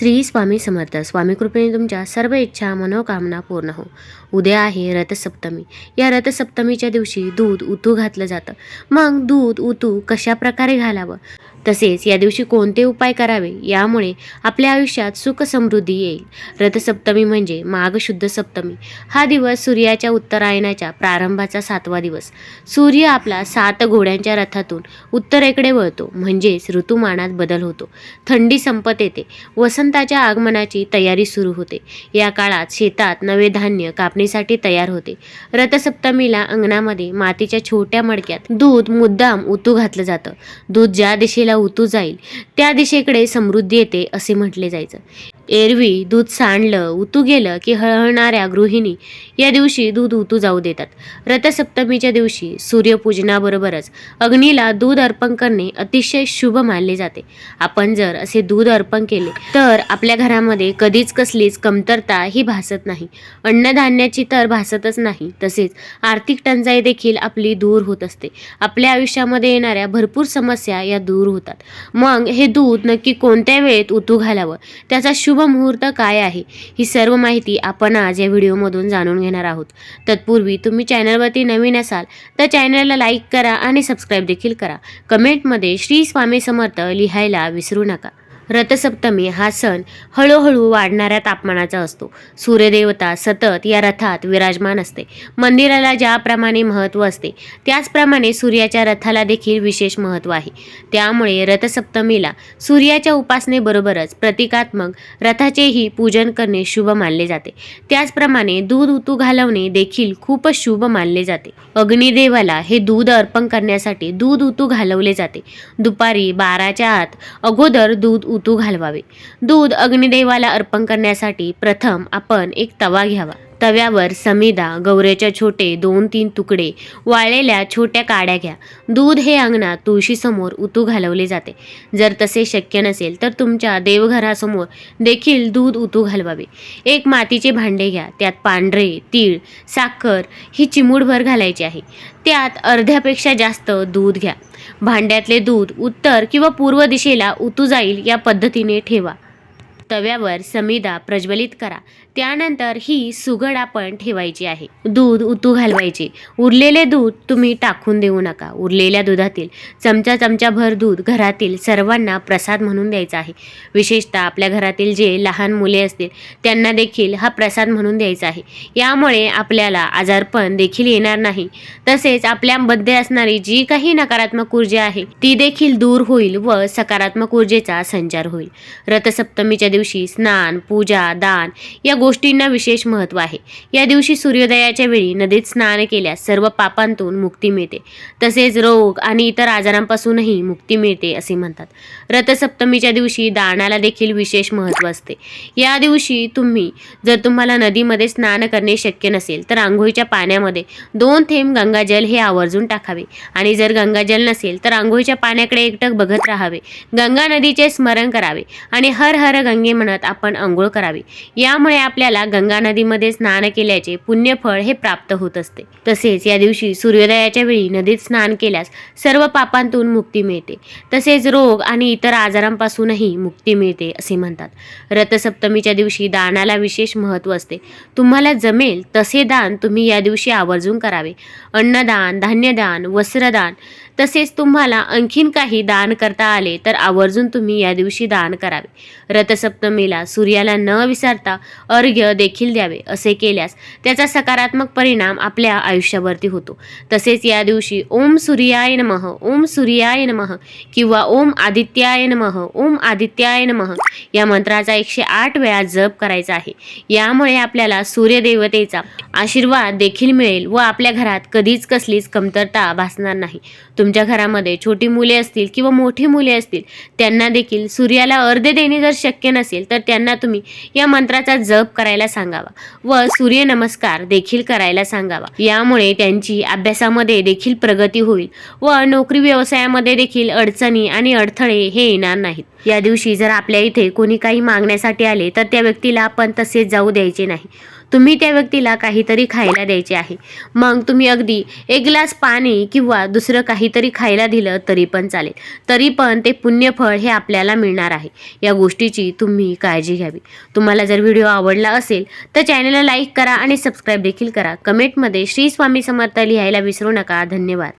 श्री स्वामी समर्थ. स्वामी कृपेने तुमच्या सर्व इच्छा मनोकामना पूर्ण हो. उद्या आहे रथसप्तमी. या रथसप्तमीच्या दिवशी दूध उतू घातलं जातं. मग दूध उतू कशा प्रकारे घालावं? तसेच या दिवशी कोणते उपाय करावे यामुळे आपल्या आयुष्यात सुख समृद्धी येईल. रथसप्तमी म्हणजे माघ शुद्ध सप्तमी. हा दिवस सूर्याच्या उत्तरायणाच्या प्रारंभाचा सातवा दिवस. सूर्य आपला सात घोड्यांच्या रथातून उत्तरेकडे वळतो म्हणजेच ऋतुमानात बदल होतो. थंडी संपत येते. वसंताच्या आगमनाची तयारी सुरू होते. या काळात शेतात नवे धान्य कापणीसाठी तयार होते. रथसप्तमीला अंगणामध्ये मातीच्या छोट्या मडक्यात दूध मुद्दाम उतू घातलं जातं. दूध ज्या दिशेला उतू जाईल. त्या दिशेकडे समृद्धी येते असे म्हटले जायचं. एरवी दूध सांडलं उतू गेलं की हळहळणाऱ्या गृहिणी या दिवशी दूध उतू जाऊ देतात. रथसप्तमीच्या दिवशी सूर्यपूजनाबरोबरच अग्नीला दूध अर्पण करणे अतिशय शुभ मानले जाते. आपण जर असे दूध अर्पण केले तर आपल्या घरामध्ये कधीच कसलीच कमतरता ही भासत नाही. अन्नधान्याची तर भासतच नाही तसेच आर्थिक टंचाई देखील आपली दूर होत असते. आपल्या आयुष्यामध्ये येणाऱ्या भरपूर समस्या या दूर होतात. मग हे दूध नक्की कोणत्या वेळेत उतू घालावं? त्याचा शुभ मुहूर्त काय आहे ही सर्व माहिती आपण आज या व्हिडिओमधून जाणून घेणार आहोत. तत्पूर्वी तुम्ही चॅनलवरती नवीन असाल तर चॅनलला लाईक करा आणि सबस्क्राईब देखील करा. कमेंटमध्ये श्री स्वामी समर्थ लिहायला विसरू नका. रथसप्तमी हा सण हळूहळू वाढणाऱ्या तापमानाचा असतो. सूर्यदेवता सतत या रथात विराजमान असते. मंदिराला ज्याप्रमाणे महत्त्व असते त्याचप्रमाणे सूर्याच्या रथाला देखील विशेष महत्त्व आहे. त्यामुळे रथसप्तमीला सूर्याच्या उपासनेबरोबरच प्रतिकात्मक रथाचेही पूजन करणे शुभ मानले जाते. त्याचप्रमाणे दूध उतू घालवणे देखील खूपच शुभ मानले जाते. अग्निदेवाला हे दूध अर्पण करण्यासाठी दूध उतू घालवले जाते. दुपारी बाराच्या आत अगोदर दूध उतू घालवावे. दूध अग्निदेवाला अर्पण करण्यासाठी प्रथम आपण एक तवा घ्यावा. तव्यावर समिदा गौऱ्याच्या छोटे दोन तीन तुकडे वाळलेल्या छोट्या काड्या घ्या. दूध हे अंगणात तुळशीसमोर उतू घालवले जाते. जर तसे शक्य नसेल तर तुमच्या देवघरासमोर देखील दूध उतू घालवावे. एक मातीचे भांडे घ्या. त्यात पांढरे तीळ साखर ही चिमूडभर घालायची आहे. त्यात अर्ध्यापेक्षा जास्त दूध घ्या. भांड्यातले दूध उत्तर किंवा पूर्व दिशेला उतू जाईल या पद्धतीने ठेवा. तव्यावर समिदा प्रज्वलित करा. त्यानंतर ही सुगड आपण ठेवायची आहे. दूध उतू घालवायचे. उरलेले दूध तुम्ही टाकून देऊ नका. उरलेल्या दुधातील चमचा चमचाभर दूध घरातील सर्वांना प्रसाद म्हणून द्यायचा आहे. विशेषतः आपल्या घरातील जे लहान मुले असतील त्यांना देखील हा प्रसाद म्हणून द्यायचा आहे. यामुळे आपल्याला आजारपण देखील येणार नाही. तसेच आपल्यामध्ये असणारी जी काही नकारात्मक ऊर्जा आहे ती देखील दूर होईल व सकारात्मक ऊर्जेचा संचार होईल. रथसप्तमीच्या दिवशी स्नान पूजा दान या गोष्टींना विशेष महत्त्व आहे. या दिवशी सूर्योदयाच्या वेळी नदीत स्नान केल्यास सर्व पापांतून मुक्ती मिळते. तसेच रोग आणि इतर आजारांपासूनही मुक्ती मिळते असे म्हणतात. रथसप्तमीच्या दिवशी दानाला देखील विशेष महत्त्व असते. या दिवशी तुम्ही जर तुम्हाला नदीमध्ये स्नान करणे शक्य नसेल तर आंघोळीच्या पाण्यामध्ये दोन थेंब गंगाजल हे आवर्जून टाकावे. आणि जर गंगाजल नसेल तर आंघोळीच्या पाण्याकडे एकटक बघत राहावे. गंगा नदीचे स्मरण करावे. आणि हर हर गंगे म्हणत आपण आंघोळ करावी. यामुळे आपल्याला गंगा नदीमध्ये स्नान केल्याचे पुण्यफळ हे प्राप्त होत असते. तसेच या दिवशी सूर्योदयाच्या वेळी नदीत स्नान केल्यास सर्व पापांतून मुक्ती मिळते. तसेच रोग आणि इतर आजारांपासूनही मुक्ती मिळते असे म्हणतात. रथसप्तमीच्या दिवशी दानाला विशेष महत्त्व असते. तुम्हाला जमेल तसे दान तुम्ही या दिवशी आवर्जून करावे. अन्नदान धान्यदान वस्त्रदान तसेच तुम्हाला आणखीन काही दान करता आले तर आवर्जून तुम्ही या दिवशी दान करावे. रथसप्तमीला सूर्याला न विसरता अर्घ्य देखील द्यावे असे केल्यास त्याचा सकारात्मक परिणाम आपल्या आयुष्यावरती होतो. तसेच या दिवशी ओम सूर्याय नमः ओम सूर्याय नमः किंवा ओम आदित्याय नमः ओम आदित्याय नमः या मंत्राचा एकशे आठ वेळा जप करायचा आहे. यामुळे आपल्याला सूर्यदेवतेचा आशीर्वाद देखील मिळेल व आपल्या घरात कधीच कसलीच कमतरता भासणार नाही. तुमच्या घरामध्ये छोटी मुले असतील किंवा मोठी मुले असतील त्यांना देखील सूर्याला अर्धे देणे जर शक्य नसेल तर त्यांना तुम्ही या मंत्राचा जप करायला सांगावा. व सूर्य नमस्कार देखील करायला सांगावा. यामुळे त्यांची अभ्यासामध्ये देखील प्रगती होईल व नोकरी व्यवसायामध्ये देखील अडचणी आणि अडथळे हे येणार नाहीत. या दिवशी जर आपल्या इथे कोणी काही मागण्यासाठी आले तर त्या व्यक्तीला आपण तसेच जाऊ द्यायचे नाही. तुम्ही त्या व्यक्तीला काहीतरी खायला द्यायचे आहे. मग तुम्ही अगदी एक ग्लास पाणी किंवा दुसरं काहीतरी खायला दिलं तरी पण चालेल. तरी पण ते पुण्यफळ हे आपल्याला मिळणार आहे. या गोष्टीची तुम्ही काळजी घ्यावी. तुम्हाला जर व्हिडिओ आवडला असेल तर चॅनलला लाईक करा आणि सबस्क्राईब देखील करा. कमेंटमध्ये श्री स्वामी समर्थ लिहायला विसरू नका. धन्यवाद.